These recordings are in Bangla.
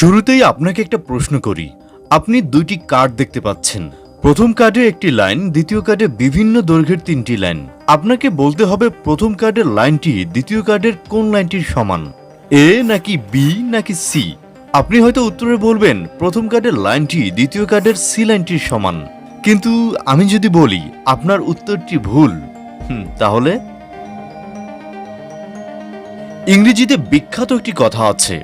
শুরুতেই আপনাকে একটা প্রশ্ন করি। আপনি দুইটি কার্ড দেখতে পাচ্ছেন। প্রথম কার্ডে একটি লাইন দ্বিতীয় কার্ডে বিভিন্ন দৈর্ঘ্যের তিনটি লাইন আপনাকে বলতে হবে প্রথম কার্ডের লাইনটি দ্বিতীয় কার্ডের কোন লাইনটির সমান? এ নাকি বি নাকি সি আপনি হয়তো উত্তরে বলবেন, প্রথম কার্ডের লাইনটি দ্বিতীয় কার্ডের সি লাইনটির সমান। কিন্তু আমি যদি বলি, আপনার উত্তরটি ভুল তাহলে? ইংরেজিতে বিখ্যাত একটি কথা আছে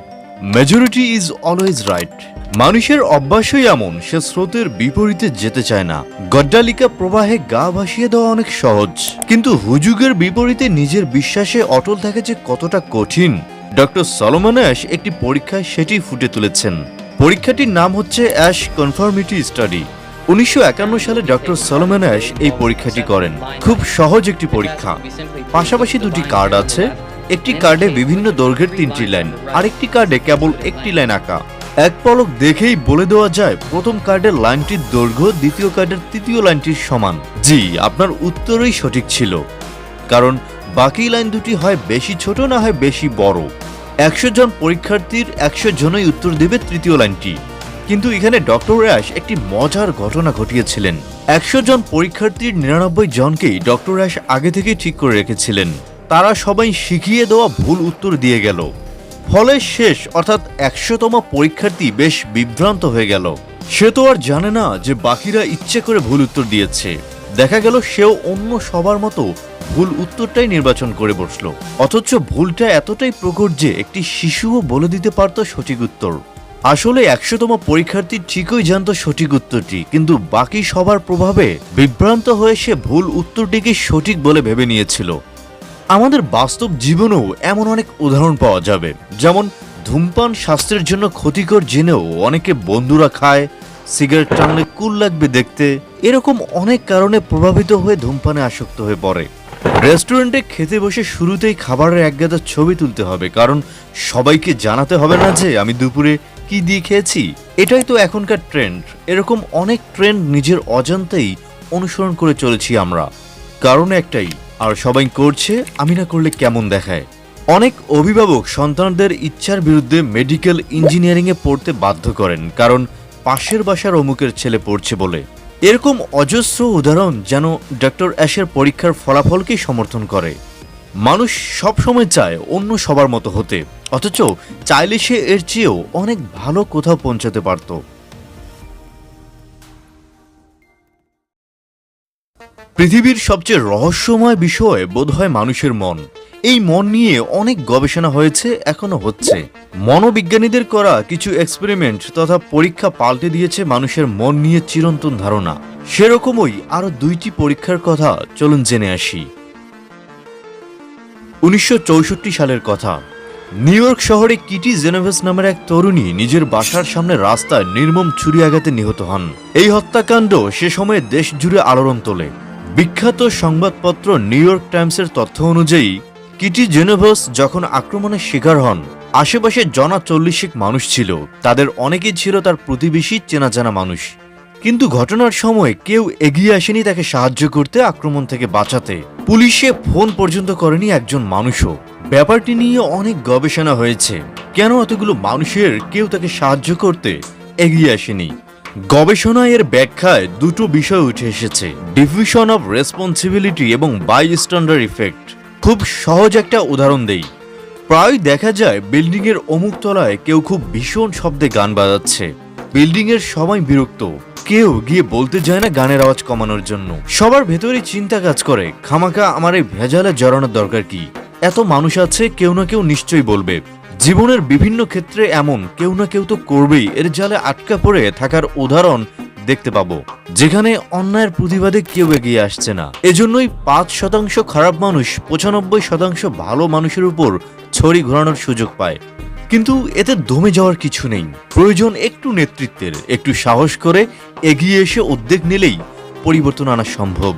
মেজরিটি ইজ অলওয়েজ রাইট মানুষের অভ্যাসই এমন, সে স্রোতের বিপরীতে যেতে চায় না। গড্ডালিকা প্রবাহে গা ভাসিয়ে দেওয়া অনেক সহজ। কিন্তু হুজুগের বিপরীতে নিজের বিশ্বাসে অটল থাকা যে কতটা কঠিন। ডক্টর সলোমন অ্যাশ একটি পরীক্ষায় সেটি ফুটে তুলেছেন। পরীক্ষাটির নাম হচ্ছে অ্যাশ কনফার্মিটি স্টাডি। উনিশশো একান্ন সালে ডক্টর সলোমন অ্যাশ এই পরীক্ষাটি করেন। খুব সহজ একটি পরীক্ষা। পাশাপাশি দুটি কার্ড আছে। একটি কার্ডে বিভিন্ন দৈর্ঘ্যের তিনটি লাইন, আরেকটি কার্ডে কেবল একটি লাইন আঁকা। এক পলক দেখেই বলে দেওয়া যায়, প্রথম কার্ডের লাইনটির দৈর্ঘ্য, দ্বিতীয় কার্ডের তৃতীয় লাইনটির সমান। জি, আপনার উত্তরই সঠিক ছিল। কারণ বাকি লাইন দুটি হয় বেশি ছোট না হয় বেশি বড়। একশো জন পরীক্ষার্থীর একশো জনই উত্তর দেবে তৃতীয় লাইনটি। কিন্তু এখানে ডক্টর অ্যাশ একটি মজার ঘটনা ঘটিয়েছিলেন। একশো জন পরীক্ষার্থীর নিরানব্বই জনকেই ডক্টর অ্যাশ আগে থেকে ঠিক করে রেখেছিলেন। তারা সবাই শিখিয়ে দেওয়া ভুল উত্তর দিয়ে গেল। ফলে শেষ, অর্থাৎ একশোতম পরীক্ষার্থী বেশ বিভ্রান্ত হয়ে গেল। সে তো আর জানে না যে বাকিরা ইচ্ছে করে ভুল উত্তর দিয়েছে। দেখা গেল সেও অন্য সবার মতো ভুল উত্তরটাই নির্বাচন করে বসল। অথচ ভুলটা এতটাই প্রকট যে একটি শিশুও বলে দিতে পারত সঠিক উত্তর। আসলে একশোতম পরীক্ষার্থী ঠিকই জানত সঠিক উত্তরটি, কিন্তু বাকি সবার প্রভাবে বিভ্রান্ত হয়ে সে ভুল উত্তরটিকে সঠিক বলে ভেবে নিয়েছিল। আমাদের বাস্তব জীবনেও এমন অনেক উদাহরণ পাওয়া যাবে। যেমন ধূমপান স্বাস্থ্যের জন্য ক্ষতিকর জেনেও অনেকে বন্ধুরা খায়, সিগারেট টানলে কুল লাগবে দেখতে। এরকম অনেক কারণে প্রভাবিত হয়ে ধূমপানে আসক্ত হয়ে পড়ে। রেস্টুরেন্টে খেতে বসে শুরুতেই খাবারের একগাদা ছবি তুলতে হবে, কারণ সবাইকে জানাতে হবে না যে আমি দুপুরে কি দিয়ে খেয়েছি। এটাই তো এখনকার ট্রেন্ড। এরকম অনেক ট্রেন্ড নিজের অজান্তেই অনুসরণ করে চলেছি আমরা। কারণ একটাই আর সবাই করছে, আমি না করলে কেমন দেখায়? অনেক অভিভাবক সন্তানদের ইচ্ছার বিরুদ্ধে মেডিকেল ইঞ্জিনিয়ারিংয়ে পড়তে বাধ্য করেন, কারণ পাশের বাসার অমুকের ছেলে পড়ছে বলে। এরকম অজস্র উদাহরণ যেন ডক্টর অ্যাশের পরীক্ষার ফলাফলকেই সমর্থন করে। মানুষ সবসময় চায় অন্য সবার মতো হতে, অথচ চাইলে সে এর চেয়েও অনেক ভালো কোথাও পৌঁছাতে পারত। পৃথিবীর সবচেয়ে রহস্যময় বিষয় বোধহয় মানুষের মন। এই মন নিয়ে অনেক গবেষণা হয়েছে এখনও হচ্ছে। মনোবিজ্ঞানীদের করা কিছু এক্সপেরিমেন্ট তথা পরীক্ষা পাল্টে দিয়েছে মানুষের মন নিয়ে চিরন্তন ধারণা। সেরকমই আরও দুইটি পরীক্ষার কথা চলুন জেনে আসি। উনিশশো চৌষট্টি সালের কথা। নিউ ইয়র্ক শহরে কিটি জেনোভেস নামের এক তরুণী নিজের বাসার সামনে রাস্তায় নির্মম ছুরি আঘাতে নিহত হন। এই হত্যাকাণ্ড সে সময়ে দেশ জুড়ে আলোড়ন তোলে। বিখ্যাত সংবাদপত্র নিউ ইয়র্ক টাইমসের তথ্য অনুযায়ী, কিটি জেনোভেস যখন আক্রমণের শিকার হন, আশেপাশে জনা চল্লিশেক মানুষ ছিল। তাদের অনেকেই ছিল তার প্রতিবেশী চেনা জানা মানুষ। কিন্তু ঘটনার সময় কেউ এগিয়ে আসেনি তাকে সাহায্য করতে আক্রমণ থেকে বাঁচাতে। পুলিশে ফোন পর্যন্ত করেনি একজন মানুষও। ব্যাপারটি নিয়ে অনেক গবেষণা হয়েছে। কেন এতগুলো মানুষের কেউ তাকে সাহায্য করতে এগিয়ে আসেনি? গবেষণায় এর ব্যাখ্যায় দুটো বিষয় উঠে এসেছে ডিভিশন অফ রেসপন্সিবিলিটি এবং বাই স্ট্যান্ডার্ড ইফেক্ট। খুব সহজ একটা উদাহরণ দেই। প্রায় দেখা যায় বিল্ডিং এর অমুক তলায় কেউ খুব ভীষণ শব্দে গান বাজাচ্ছে। বিল্ডিং এর সবাই বিরক্ত। কেউ গিয়ে বলতে যায় না গানের আওয়াজ কমানোর জন্য। সবার ভেতরে চিন্তা কাজ করে খামাকা আমার এই ভেজালে জড়ানোর দরকার কি? এত মানুষ আছে, কেউ না কেউ নিশ্চয়ই বলবে। জীবনের বিভিন্ন ক্ষেত্রে এমন কেউ না কেউ তো করবেই। এর জালে আটকা পড়ে থাকার উদাহরণ দেখতে পাবো। যেখানে অন্যায়ের প্রতিবাদে কেউ এগিয়ে আসছে না। এজন্যই পাঁচ শতাংশ খারাপ মানুষ পঁচানব্বই শতাংশ ভালো মানুষের উপর ছড়ি ঘোরানোর সুযোগ পায়। কিন্তু এতে দমে যাওয়ার কিছু নেই। প্রয়োজন একটু নেতৃত্বের, একটু সাহস করে এগিয়ে এসে উদ্যোগ নিলেই পরিবর্তন আনা সম্ভব।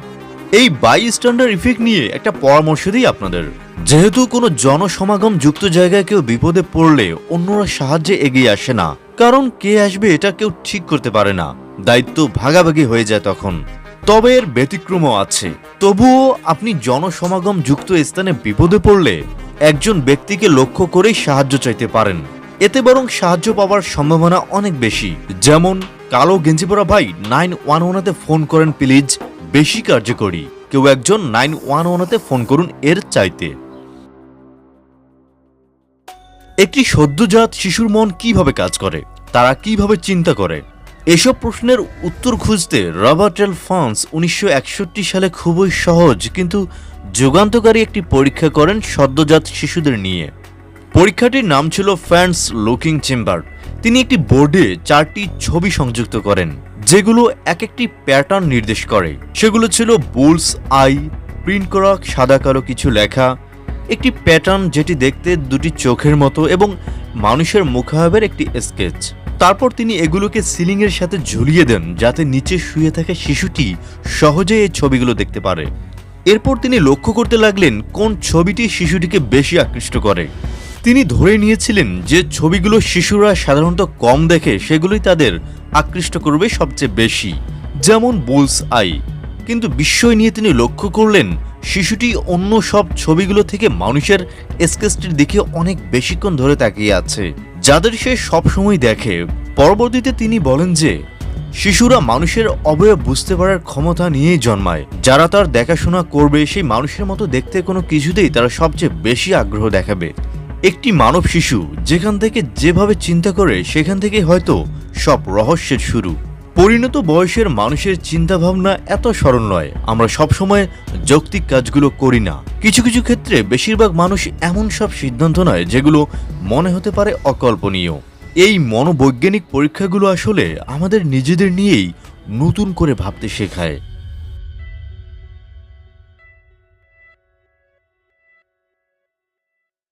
এই বাই স্ট্যান্ডার্ড ইফেক্ট নিয়ে একটা পরামর্শ দিই আপনাদের। যেহেতু কোনো জনসমাগম যুক্ত জায়গায় কেউ বিপদে পড়লে অন্যরা সাহায্যে এগিয়ে আসে না, কারণ কে আসবে এটা কেউ ঠিক করতে পারে না। দায়িত্ব ভাগাভাগি হয়ে যায় তখন। তবে এর ব্যতিক্রমও আছে। তবুও আপনি জনসমাগম যুক্ত স্থানে বিপদে পড়লে একজন ব্যক্তিকে লক্ষ্য করেই সাহায্য চাইতে পারেন। এতে বরং সাহায্য পাওয়ার সম্ভাবনা অনেক বেশি। যেমন কালো গেঞ্জি পরা ভাই নাইন ওয়ান ওয়ানাতে ফোন করেন প্লিজ বেশি কার্যকরী। কেউ একজন নাইন ওয়ান ওয়ানতে ফোন করুন এর চাইতে। একটি সদ্যজাত শিশুর মন কীভাবে কাজ করে? তারা কীভাবে চিন্তা করে? এসব প্রশ্নের উত্তর খুঁজতে রবার্ট এল ফন্স উনিশশো সালে খুবই সহজ কিন্তু যুগান্তকারী একটি পরীক্ষা করেন সদ্যজাত শিশুদের নিয়ে। পরীক্ষাটির নাম ছিল ফ্যান্স লুকিং চেম্বার। তিনি একটি বোর্ডে চারটি ছবি সংযুক্ত করেন। যেগুলো এক একটি প্যাটার্ন নির্দেশ করে। সেগুলো ছিল বুলস আই, প্রিন্ট করা সাদা কালো কিছু লেখা, একটি প্যাটার্ন যেটি দেখতে দুটি চোখের মতো এবং মানুষের মুখাভাবের একটি স্কেচ। তারপর তিনি এগুলোকে সিলিংয়ের সাথে ঝুলিয়ে দেন, যাতে নিচে শুয়ে থাকা শিশুটি সহজে এই ছবিগুলো দেখতে পারে। এরপর তিনি লক্ষ্য করতে লাগলেন, কোন ছবিটি শিশুটিকে বেশি আকৃষ্ট করে। তিনি ধরে নিয়েছিলেন যে ছবিগুলো শিশুরা সাধারণত কম দেখে, সেগুলোই তাদের আকৃষ্ট করবে সবচেয়ে বেশি, যেমন বুলস আই। কিন্তু বিস্ময় নিয়ে তিনি লক্ষ্য করলেন, শিশুটি অন্য সব ছবিগুলো থেকে মানুষের স্কেচটির দিকে অনেক বেশিক্ষণ ধরে তাকিয়ে আছে, যাদের সে সবসময় দেখে। পরবর্তীতে তিনি বলেন যে, শিশুরা মানুষের অবয়ব বুঝতে পারার ক্ষমতা নিয়েই জন্মায়। যারা তার দেখাশোনা করবে, সেই মানুষের মতো দেখতে কোনো কিছুতেই তারা সবচেয়ে বেশি আগ্রহ দেখাবে। একটি মানব শিশু যেখান থেকে যেভাবে চিন্তা করে, সেখান থেকে হয়তো সব রহস্যের শুরু। পরিণত বয়সের মানুষের চিন্তাভাবনা এত সরল নয়। আমরা সবসময় যৌক্তিক কাজগুলো করি না। কিছু কিছু ক্ষেত্রে বেশিরভাগ মানুষ এমন সব সিদ্ধান্ত নয় যেগুলো মনে হতে পারে অকল্পনীয়। এই মনোবৈজ্ঞানিক পরীক্ষাগুলো আসলে আমাদের নিজেদের নিয়েই নতুন করে ভাবতে শেখায়।